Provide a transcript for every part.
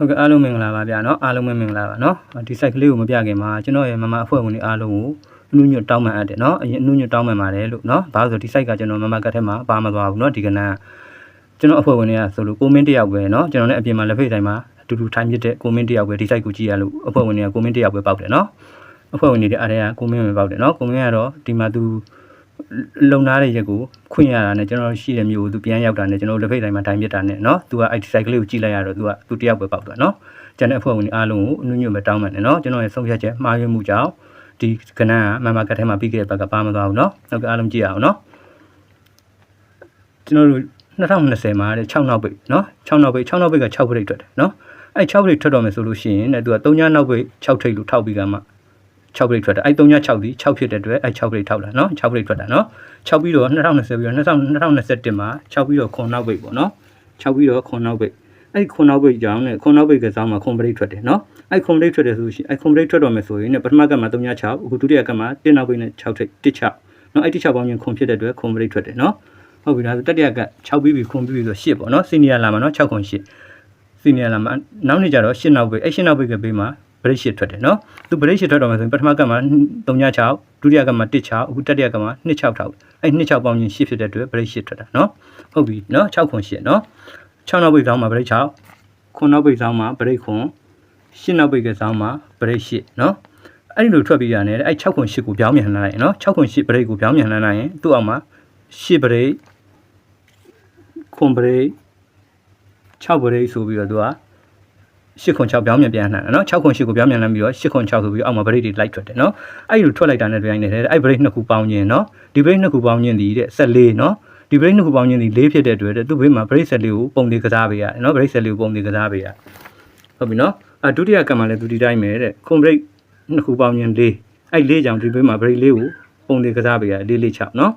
ဟုတ်ကဲ့အားလုံးမင်္ဂလာပါဗျာเนาะအားလုံးပဲမင်္ဂလာပါเนาะဒီ site ကလေးကိုမပြခင်မှာကျွန်တော်ရဲ့မမအဖွဲ့ဝင်တွေအားလုံးကိုအနုညွတ်တောင်းပန်အပ်တယ်เนาะအရင်အနုညွတ်တောင်းပန်ပါတယ်လို့เนาะဘာလို့ဆိုဒီ site ကကျွန်တော်မမကတ်ထဲမှာပါမသွားဘူးเนาะဒီကနန်းကျွန်တော်အဖွဲ့ဝင်တွေကဆိုလို့ကိုမင်းတယောက်ပဲเนาะကျွန်တော်လည်းအပြင်မှာလက်ဖိတ်တိုင်းမှာအတူတူထိုင်ပြတဲ့ကိုမင်းတယောက်ပဲဒီ site ကိုကြည့်ရလို့အဖွဲ့ဝင်တွေကကိုမင်းတယောက်ပဲပေါက်တယ်เนาะအဖွဲ့ဝင်တွေအားတွေကကိုမင်းပဲပေါက်တယ်เนาะကိုမင်းကတော့ဒီမှာသူ လုံနာတဲ့ရက်ကိုခွင့်ရတာနဲ့ကျွန်တော်ရှိတဲ့မျိုးကိုသူပြန်ရောက်တာနဲ့ကျွန်တော်လက်ဖိတ်တိုင်းမှာတိုင်ပြတာနဲ့เนาะသူကအဲ့ဒီ site ကလေးကိုကြည့်လိုက်ရတော့သူကသူတယောက်ပဲပေါက်သွားเนาะ ကျန်တဲ့အဖွဲ့ဝင်တွေအားလုံးကိုအနုညွတ်ပဲတောင်းပန်တယ်နော်ကျွန်တော်ရဲ့ဆုံးဖြတ်ချက်မှားယွင်းမှုကြောင့်ဒီကဏ္ဍကမမကတ်ထဲမှာပြီးခဲ့တဲ့ဘက်ကပါမသွားဘူးနော်နောက်ကအားလုံးကြည့်ရအောင်နော်ကျွန်တော်တို့2020မှာတဲ့6နောက်ပိတ်နော်6နောက်ပိတ်6နောက်ပိတ်က6ပိတ်ထွက်တယ်နော်အဲ့6ပိတ်ထွက်တော့မယ်ဆိုလို့ရှိရင်တဲ့သူက3ညနောက်ပိတ်6ထိပ်လို့ထောက်ပြီးကမှ 6ပိတ်ထွက်တယ်အဲ့3ည6ဒီ6ဖြစ်တဲ့အတွက်အဲ့6ပိတ်ထောက်လာနော်6ပိတ်ထွက်တာနော်6ပြီးတော့2020ပြီးတော့2021မှာ6ပြီးတော့ခွန်နောက်ပိတ်ပေါ့နော်6ပြီးတော့ခွန်နောက်ပိတ်အဲ့ဒီခွန်နောက်ပိတ်ကြောင်းနဲ့ခွန်နောက်ပိတ်ကစားမှာခွန်ပရိတ်ထွက်တယ်နော်အဲ့ခွန်ပရိတ်ထွက်တယ်ဆိုလို့ရှိရင်အဲ့ခွန်ပရိတ်ထွက်တော့မယ်ဆိုရင်ねပထမကမှ3.6အခုဒုတိယကမှ1နောက်ပိတ်နဲ့6ထိပ်1.6နော်အဲ့1.6ပေါင်းရင်ခွန်ဖြစ်တဲ့အတွက်ခွန်ပရိတ်ထွက်တယ်နော်ဟုတ်ပြီဒါဆိုတတိယက6ပြီးပြီခွန်ပြီးပြီဆို10ပေါ့နော်စီနီယာလာမှာနော်6ခွန်10စီနီယာလာမှာနောက်နေ့ကျတော့10နောက်ပိတ်အဲ့10နောက်ပိတ်ကပေးမှာ ပရိတ်10ထွက်တယ်နော်သူပရိတ်10ထွက်တော့မယ်ဆိုရင်ပထမကမှ3.6ဒုတိယကမှ1.6အခုတတိယကမှ2.6ထောက်အဲ့2.6ပေါင်းရင်10ဖြစ်တဲ့အတွက်ပရိတ်10ထွက်တာနော်ဟုတ်ပြီနော်6ခွန်10နော်6နောက်ပိတ်ဆောင်မှာပရိတ်6ခွန်နောက်ပိတ်ဆောင်မှာပရိတ်ခွန်10နောက်ပိတ်ကဆောင်မှာပရိတ်10နော်အဲ့ဒီလိုထွက်ပြီးရတယ်အဲ့6ခွန်10ကိုပြောင်းပြန်လှမ်းလိုက်ရင်နော်6ခွန်10ပရိတ်ကိုပြောင်းပြန်လှမ်းလိုက်ရင်သူ့အောက်မှာ10ပရိတ်ခွန်ပရိတ်6ပရိတ်ဆိုပြီးတော့သူက 8ခွန်6ပြောင်းပြန်ပြန်လှမ်းတယ်နော်6ခွန်8ကိုပြောင်းပြန်လှမ်းပြီးတော့8ခွန်6ဆိုပြီးအောက်မှာပရိတ်တွေလိုက်ထွက်တယ်နော်အဲ့ဒီလိုထွက်လိုက်တာနဲ့ပြန်နေတယ်အဲ့ပရိတ်နှစ်ခုပေါင်းခြင်းနော်ဒီပရိတ်နှစ်ခုပေါင်းခြင်းဒီတဲ့14နော်ဒီ break နှစ်ခုပေါင်းချင်းဒီ၄ဖြစ်တဲ့အတွက်တဲ့သူ့ဘေးမှာ break set လေးကိုပုံလေးကစားပေးရတယ်နော် break set လေးကိုပုံလေးကစားပေးရဟုတ်ပြီနော်အဒုတိယကံမှာလည်းသူဒီတိုင်းပဲတဲ့ခွန် break နှစ်ခုပေါင်းချင်း၄အဲ့၄ကြောင့်ဒီဘေးမှာ break လေးကိုပုံလေးကစားပေးရ၄၄6နော်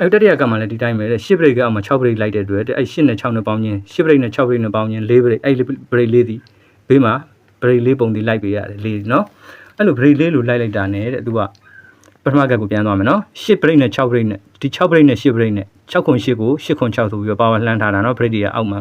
အဲ့တတိယကံမှာလည်းဒီတိုင်းပဲတဲ့10 break ကအောက်မှာ6 break လိုက်တဲ့အတွက်တဲ့အဲ့10နဲ့6နဲ့ပေါင်းချင်း10 break နဲ့6 break နဲ့ပေါင်းချင်း4 break အဲ့ break လေးဒီဘေးမှာ break လေးပုံလေးလိုက်ပေးရတယ်၄နော်အဲ့လို break လေးလိုလိုက်လိုက်တာနဲ့တဲ့သူကပထမကတ်ကိုပြန်သွားမယ်နော်10 break နဲ့6 break နဲ့ဒီ6 break နဲ့10 break နဲ့6ခွန်8ကို8ခွန်6ဆိုပြီးတော့ပါဝါလှမ်းထားတာနော် break တွေကအောက်မှာ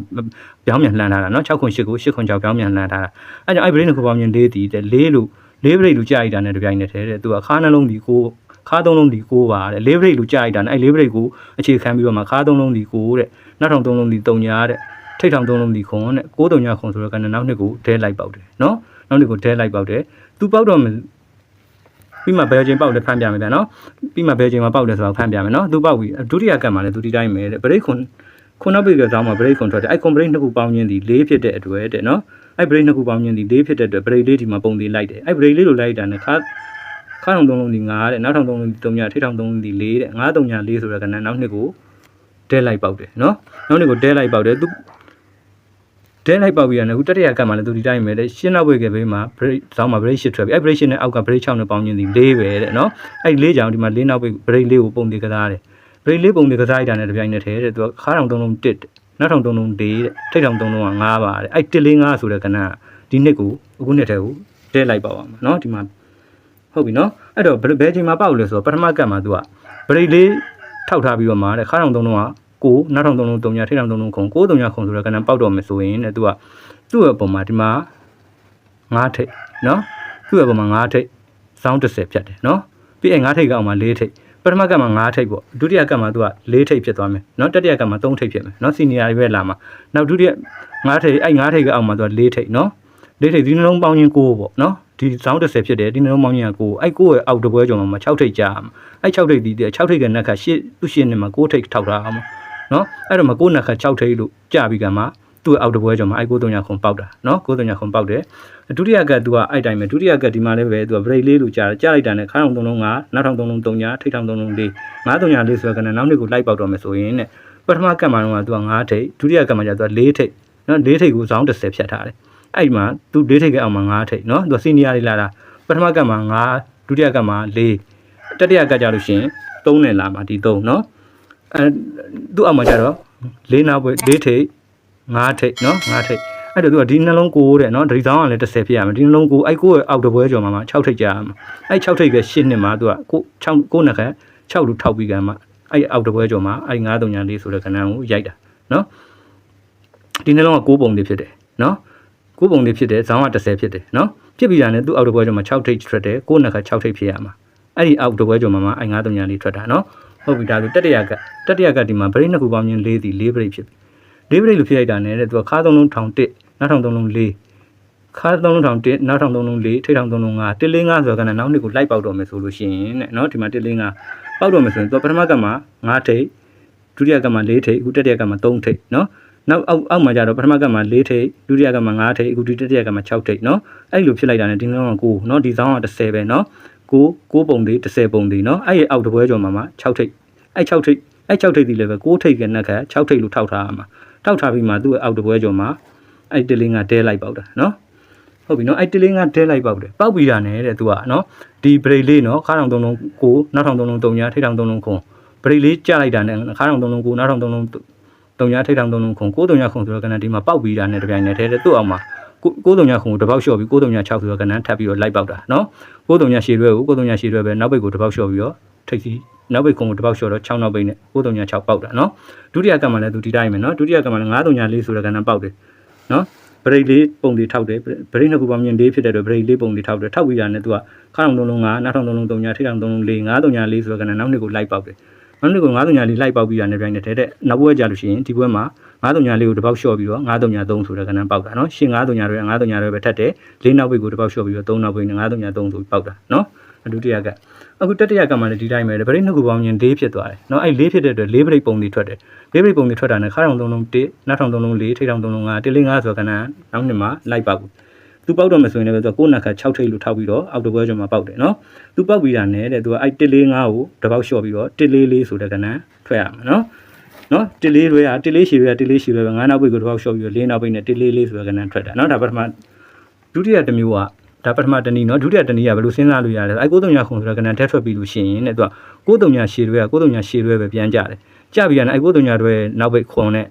ပြောင်းပြန်လှမ်းထားတာနော်6ခွန်8ကို8ခွန်6ပြောင်းပြန်လှမ်းထားတာအဲကြောင့်အဲ့ break နှစ်ခုပေါင်းရင်4တည်တဲ့4လို့4 break လို့ကြာလိုက်တာနဲ့တပြိုင်နက်တည်းတဲ့သူကခါးနှလုံးဒီကို ခါးသုံးလုံးဒီကိုပါတဲ့4 break လို့ကြာလိုက်တာနဲ့အဲ့4 break ကိုအခြေခံပြီးတော့မှခါးသုံးလုံးဒီကိုတဲ့နောက်ထောင်သုံးလုံးဒီ3ညာတဲ့ထိတ်ထောင်သုံးလုံးဒီခွန်တဲ့6တုံညာခွန်ဆိုတော့ကနောက်နှစ်ကိုဒဲလိုက်ပေါက်တယ်နော်နောက်နှစ်ကိုဒဲလိုက်ပေါက်တယ်သူပေါက်တော့မယ်ပြီးမှဘယ်ချိန်ပေါက်လဲဖမ်းပြမယ်ဗျာနော်ပြီးမှဘယ်ချိန်မှာပေါက်လဲဆိုတော့ဖမ်းပြမယ်နော်သူပေါက်ပြီဒုတိယကတ်မှာလည်းသူဒီတိုင်းပဲတဲ့ဘရိတ်ခွန်ခုနပိတ်ကစားမှာဘရိတ်ခွန်ထွက်တယ်အဲ့ကွန်ဘရိတ်နှစ်ခုပေါင်းချင်းဒီ၄ဖြစ်တဲ့အတွက်တဲ့နော်အဲ့ဘရိတ်နှစ်ခုပေါင်းချင်းဒီ၄ဖြစ်တဲ့အတွက်ဘရိတ်လေးဒီမှာပုံသေးလိုက်တယ်အဲ့ဘရိတ်လေးလိုလိုက်တာနဲ့ခါ ခါထောင်သုံးလုံးဒီ9တဲ့နောက်ထောင်သုံးလုံးဒီ3ညထိထောင်သုံးလုံးဒီ4တဲ့9 3ည4ဆိုတော့ကနောက်နှစ်ကိုဒဲလိုက်ပေါက်တယ်နော်နောက်နှစ်ကိုဒဲလိုက်ပေါက်တယ်သူဒဲလိုက်ပေါက်ပြီးရတယ်အခုတတိယကတ်မှာလည်းသူဒီတိုင်းပဲတဲ့ရှင်းနောက်ဝေကဘေးမှာ break ဇောင်းမှာ break ရှစ်ထွက်ပြီးအဲ့ break ရှစ်နဲ့အောက်က break 6နဲ့ပေါင်းချင်းဒီ၄ပဲတဲ့နော်အဲ့၄ကြောင်ဒီမှာ၄နောက်ဝေ break လေးကိုပုံသေးကစားတယ် break လေးပုံသေးကစားရတာနဲ့တပြိုင်နက်တည်းတဲ့သူကခါထောင်သုံးလုံး1နောက်ထောင်သုံးလုံး4တဲ့ထိတ်ထောင်သုံးလုံးက9ပါတဲ့အဲ့1 4 5ဆိုတဲ့ကဏ္ဍဒီနှစ်ကိုအခုနှစ်ထဲကိုတဲလိုက်ပါပါမှာနော်ဒီမှာ ဟုတ်ပြီနော်အဲ့တော့ဘယ်ချိန်မှာပေါက်လဲဆိုတော့ပထမကတ်မှာသူက break လေးထောက်ထားပြီးတော့မှာတဲ့ခါထောင်သုံးလုံးကကိုနောက်ထောင်သုံးလုံး3ညထိထောင်သုံးလုံးခုံ6 3ညခုံဆိုတော့ကဏ္ဍပေါက်တော့မယ်ဆိုရင်တဲ့သူကသူ့ရဲ့ပုံမှာဒီမှာ9ထိပ်နော်သူ့ရဲ့ပုံမှာ9ထိပ်စောင်း30ဖြတ်တယ်နော်ပြီးအဲ့9ထိပ်ကအောင်မှာ4ထိပ်ပထမကမှ9ထိပ်ပေါ့ဒုတိယကမှသူက4ထိပ်ဖြစ်သွားမယ်နော်တတိယကမှ3ထိပ်ဖြစ်မယ်နော်စီနီယာတွေပဲလာမှာနောက်ဒုတိယ9ထိပ်အဲ့9ထိပ်ကအောင်မှာသူက4ထိပ်နော်4ထိပ်ဒီနှလုံးပေါင်းရင်9ပေါ့နော် ဒီစောင်း30ဖြစ်တယ်ဒီနှလုံးပေါင်းရင်9အဲ့9ရဲ့အောက်တပွဲကျော်မှာ6ထိပ်ကြာအဲ့6ထိပ်ဒီ6ထိပ်ကနက်ခါ8သူ8နှစ်မှာ9ထိပ်ထောက်ထားအောင်နော်အဲ့တော့မ9နက်ခါ6ထိပ်လို့ကြာပြီးကမှသူ့အောက်တပွဲကျော်မှာအဲ့9 3ညခုံပေါက်တာနော်9 3ညခုံပေါက်တယ်ဒုတိယကသူကအဲ့တိုင်းပဲဒုတိယကဒီမှာလည်းပဲသူက break လေးလို့ကြာကြာလိုက်တာနဲ့ခါထောင်3လုံးကနောက်ထောင်3လုံး3ညထိထောင်3လုံး4 9 3ည4ဆိုတော့ကနောက်နေ့ကိုလိုက်ပေါက်တော့မယ်ဆိုရင်တဲ့ပထမကတ်မှာတော့သူက9ထိပ်ဒုတိယကတ်မှာကျသူက4ထိပ်နော်4ထိပ်ကိုဇောင်း30ဖြတ်ထားတယ် အဲ့ဒီမှာသူ4ထိပ်ကအောက်မှာ9ထိပ်နော်သူစီနီယာလေးလာတာပထမကတ်မှာ9ဒုတိယကတ်မှာ4တတိယကတ်ကြလို့ရှိရင်3နဲ့လာမှာဒီ3နော်အဲသူ့အောက်မှာကျတော့၄နောက်ပွဲ၄ထိပ်5ထိပ်နော်5ထိပ်အဲ့တော့သူကဒီနှလုံးကိုတဲ့နော်ဒီဇောင်းကလည်း30ဖြစ်ရမယ်ဒီနှလုံးကိုအဲ့ကိုရဲ့အောက်တပွဲကျော်မှာမှာ6ထိပ်ကြာရမှာအဲ့6ထိပ်က8နှစ်မှာသူကကို6ကိုနှစ်ခါ6လူထောက်ပြီးကမှအဲ့အောက်တပွဲကျော်မှာအဲ့9 3ညာလေးဆိုတဲ့ခဏကိုရိုက်တာနော်ဒီနှလုံးက6ပုံလေးဖြစ်တယ်နော် ကိုပုံလေးဖြစ်တယ်ဇောင်းက30ဖြစ်တယ်နော်ဖြစ်ပြီးတာနဲ့သူ့အောက်တပွဲကျော်မှာ6ထိပ်ထွက်တယ်ကိုနှစ်ခါ6ထိပ်ဖြစ်ရမှာအဲ့ဒီအောက်တပွဲကျော်မှာမှအဲ့9တုံညာလေးထွက်တာနော်ဟုတ်ပြီဒါဆိုတတရကတတရကဒီမှာဗရိတ်နှစ်ခုပေါင်းချင်း၄ဒီ၄ဗရိတ်ဖြစ်ပြီ၄ဗရိတ်လို့ဖြစ်လိုက်တာနဲ့တဲ့သူကခါသုံးလုံးထောင်1နောက်ထောင်သုံးလုံး4ခါသုံးလုံးထောင်1နောက်ထောင်သုံးလုံး4ထိပ်ထောင်သုံးလုံး5 145ဆိုတော့ကနောက်နှစ်ကိုလိုက်ပေါက်တော့မယ်ဆိုလို့ရှိရင်တဲ့နော်ဒီမှာ145ပေါက်တော့မယ်ဆိုရင်သူကပထမကမှာ9ထိပ်ဒုတိယကမှာ4ထိပ်အခုတတိယကမှာ3ထိပ်နော် နောက်အောက်အောက်မှာကြတော့ပထမကမှာ၄ထိပ်ဒုတိယကမှာ၅ထိပ်အခုဒီတတိယကမှာ၆ထိပ်เนาะအဲ့လိုဖြစ်လိုက်တာ ਨੇ ဒီကောင်က9เนาะဒီဆောင်က30ပဲเนาะ9 9ပုံသေး30ပုံသေးเนาะအဲ့ရဲ့အောက်တပွဲကျော်မှာမှာ6ထိပ်အဲ့6ထိပ်အဲ့6ထိပ်ဒီလည်းပဲ9ထိပ်ကနက်က6ထိပ်လို့ထောက်ထားရမှာထောက်ထားပြီးမှသူ့အောက်တပွဲကျော်မှာအဲ့တလင်းကဒဲလိုက်ပေါက်တာเนาะဟုတ်ပြီနော်အဲ့တလင်းကဒဲလိုက်ပေါက်တယ်ပေါက်ပြီးတာနဲ့တဲ့သူကနော်ဒီဘရိတ်လေးနော်ခါထောင်သုံးလုံးကိုနောက်ထောင်သုံးလုံးတုံညာထိထောင်သုံးလုံးခွန်ဘရိတ်လေးကြလိုက်တာနဲ့ခါထောင်သုံးလုံးကိုနောက်ထောင်သုံးလုံး တုံညာထိတ်ထောင်တုံလုံးခုံကိုတုံညာခုံဆိုတော့ကဏ္ဍဒီမှာပောက်ပြီးတာနဲ့တပြိုင်နက်တည်းသူ့အောင်မှာကိုတုံညာခုံကိုတပေါက်လျှော့ပြီးကိုတုံညာ6ဆိုတော့ကဏ္ဍထပ်ပြီးတော့လိုက်ပေါက်တာနော်ကိုတုံညာရှည်ရွဲကိုကိုတုံညာရှည်ရွဲပဲနောက်ဘက်ကိုတပေါက်လျှော့ပြီးတော့ထိတ်စီနောက်ဘက်ခုံကိုတပေါက်လျှော့တော့6နောက်ဘက်နဲ့ကိုတုံညာ6ပေါက်တာနော်ဒုတိယကမှလည်းသူဒီတိုင်းပဲနော်ဒုတိယကမှလည်း9တုံညာ4ဆိုတော့ကဏ္ဍပေါက်တယ်နော်ဘရိတ်လေးပုံလေးထောက်တယ်ဘရိတ်နှစ်ခုပေါင်းမြင်လေးဖြစ်တဲ့အတွက်ဘရိတ်လေးပုံလေးထောက်တယ်ထောက်ပြီးတာနဲ့သူကခါအောင်လုံးလုံး9နောက်ထောင်လုံးလုံး3ညာထိအောင်လုံးလုံး4 9တုံညာ4ဆိုတော့ကဏ္ဍနောက်နှစ်ကိုလိုက်ပေါက်တယ် နောက်နှစ်ကို9တုံညာလေးလိုက်ပေါက်ပြီးတာနဲ့ပြိုင်နေတဲ့တဲ့နောက်ဘက်ကြလို့ရှိရင်ဒီဘက်မှာ9တုံညာလေးကိုတစ်ပေါက်လျှော့ပြီးတော့9တုံညာ3ဆိုတဲ့ကဏ္ဍပေါက်တာနော်ရှင်း9တုံညာတွေ9တုံညာတွေပဲထက်တယ်လေးနောက်ဘက်ကိုတစ်ပေါက်လျှော့ပြီးတော့3နောက်ဘက်နဲ့9တုံညာ3ဆိုပြီးပေါက်တာနော်အဒုတိယကအခုတတိယကမှလည်းဒီတိုင်းပဲဗရိတ်နှစ်ခုပေါင်းရင်၄ဖြစ်သွားတယ်နော်အဲ့၄ဖြစ်တဲ့အတွက်၄ဗရိတ်ပုံတွေထွက်တယ်၄ဗရိတ်ပုံတွေထွက်တာနဲ့ခါထောင်သုံးလုံး1နောက်ထောင်သုံးလုံး4ထိထောင်သုံးလုံး5တလေး5ဆိုတဲ့ကဏ္ဍနောက်နှစ်မှာလိုက်ပေါက်ဘူး သူပေါက်တော့မယ်ဆိုရင်လည်းသူကကိုနက်ခတ်6ထိပ်လို့ထောက်ပြီးတော့အောက်တပွဲကျော်မှာပေါက်တယ်နော်သူပေါက်ပြီးတာနဲ့တဲ့သူကအဲ့1လေး5ကိုတစ်ပေါက်လျှော့ပြီးတော့1လေး4ဆိုတဲ့ကဏ္ဍထွက်ရမှာနော်နော်တလေးတွေကတလေးရှည်တွေကတလေးရှည်တွေပဲငါးနောက်ပိတ်ကိုတစ်ပေါက်လျှော့ပြီးတော့လေးနောက်ပိတ်နဲ့တလေးလေးဆိုတဲ့ကဏ္ဍထွက်တာနော်ဒါပထမဒုတိယတစ်မျိုးကဒါပထမတနည်းနော်ဒုတိယတနည်းကဘယ်လိုစဉ်းစားလို့ရလဲအဲ9300ခုဆိုတဲ့ကဏ္ဍထက်ထွက်ပြီးလို့ရှိရင်တဲ့သူက9300ရှည်တွေက9300ရှည်တွေပဲပြန်ကြတယ်ကြပြီးရတယ်အဲ9300တွေနောက်ပိတ်ခွန်နဲ့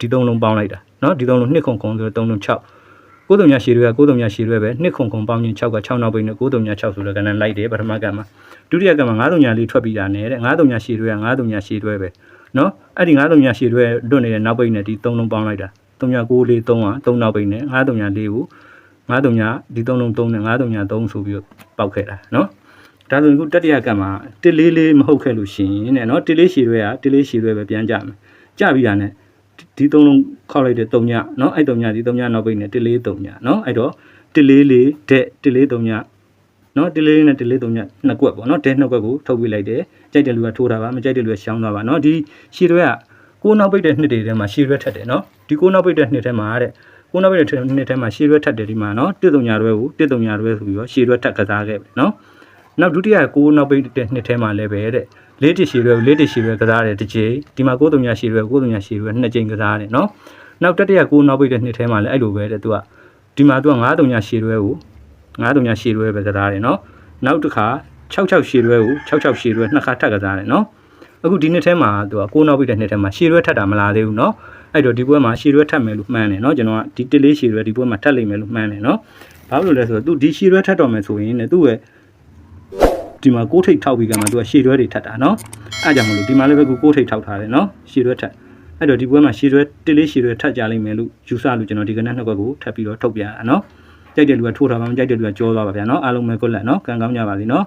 ဒီသုံးလုံးပေါင်းလိုက်တာနော်ဒီသုံးလုံး2ခွန်ခွန်ဆိုတော့3လုံး6 9300ရှည်တွေက9300ရှည်တွေပဲ2ခွန်ခွန်ပေါင်းချင်း6က6နောက်ပိတ်နဲ့9300 6ဆိုတဲ့ကဏ္ဍလိုက်တယ်ပထမကမှာဒုတိယကမှာ9300လေးထွက်ပြီးတာနဲ့တဲ့9300ရှည်တွေက9300ရှည်တွေပဲနော်အဲ့ဒီ9300ရှည်တွေတွတ်နေတဲ့နောက်ပိတ်နဲ့ဒီ3လုံးပေါင်းလိုက်တာ39လေး3က3နောက်ပိတ်နဲ့9300လေးကို9300ဒီ3လုံး3နဲ့9300 3ဆိုပြီးတော့ပေါက်ခဲ့တာနော်ဒါဆိုရင်ခုတတိယကမှာ1လေးလေးမဟုတ်ခဲ့လို့ရှိရင်တဲ့နော်1လေးရှည်တွေက1လေးရှည်တွေပဲပြန်ကြမယ်ကြပြီးတာနဲ့ ဒီ3လုံးခောက်လိုက်တဲ့3ညနော်အဲ့3ညဒီ3ညနောက်ပိတ်နဲ့1လေး3ညနော်အဲ့တော့1လေးလေးတဲ့1လေး3ညနော်1လေးနဲ့1လေး3ညနှစ်ကွက်ပေါ့နော်တဲ့နှစ်ကွက်ကိုထုတ်ပြလိုက်တယ်ကြိုက်တဲ့လူကထိုးတာပါမကြိုက်တဲ့လူကရှောင်းသွားပါနော်ဒီရှည်တွေကကိုးနောက်ပိတ်တဲ့နှစ်တွေထဲမှာရှည်ရွက်ထက်တယ်နော်ဒီကိုးနောက်ပိတ်တဲ့နှစ်ထဲမှာတဲ့ကိုးနောက်ပိတ်တဲ့နှစ်ထဲမှာရှည်ရွက်ထက်တယ်ဒီမှာနော်တစ်တုံညာရွဲကိုတစ်တုံညာရွဲဆိုပြီးတော့ရှည်ရွက်ထက်ကစားခဲ့ပဲနော်နောက်ဒုတိယကိုးနောက်ပိတ်တဲ့နှစ်ထဲမှာလည်းပဲတဲ့ လေးတစ်ရှည်ရွယ်လေးတစ်ရှည်ရွယ်ကစားတယ်တစ်ကြိမ်ဒီမှာကိုယ်သူများရှည်ရွယ်ကိုယ်သူများရှည်ရွယ်နှစ်ကြိမ်ကစားတယ်နော်နောက်တတိယကိုနောက်ပိတ်တဲ့နှစ်ထဲမှာလည်းအဲ့လိုပဲတဲ့သူကဒီမှာသူက9တုံညာရှည်ရွယ်ကို9တုံညာရှည်ရွယ်ပဲကစားတယ်နော်နောက်တစ်ခါ66ရှည်ရွယ်ကို66ရှည်ရွယ်နှစ်ခါထပ်ကစားတယ်နော်အခုဒီနှစ်ထဲမှာသူကကိုနောက်ပိတ်တဲ့နှစ်ထဲမှာရှည်ရွယ်ထပ်တာမလားသေးဘူးနော်အဲ့တော့ဒီပွဲမှာရှည်ရွယ်ထပ်မယ်လို့မှန်းတယ်နော်ကျွန်တော်ကဒီတလေးရှည်ရွယ်ဒီပွဲမှာထပ်လိမ့်မယ်လို့မှန်းတယ်နော်ဘာလို့လဲဆိုတော့သူဒီရှည်ရွယ်ထပ်တော့မယ်ဆိုရင်လည်းသူ့ရဲ့ ဒီမှာကိုးထိတ်ထောက်ပြီးကမှသူကရှည်တွဲတွေထပ်တာနော်အဲ့ကြောင့်မလို့ဒီမှာလည်းပဲကိုးထိတ်ထောက်ထားတယ်နော်ရှည်တွဲထပ်အဲ့တော့ဒီပွဲမှာရှည်တွဲတစ်လေးရှည်တွဲထပ်ကြလိမ့်မယ်လို့ယူဆလို့ကျွန်တော်ဒီကနေ့နှစ်ခွက်ကိုထပ်ပြီးတော့ထုတ်ပြရအောင်နော်ကြိုက်တဲ့လူကထိုးထားပါမကြိုက်တဲ့လူကကြောသွားပါဗျာနော်အားလုံးပဲကိုလက်နော်ကံကောင်းကြပါစေနော်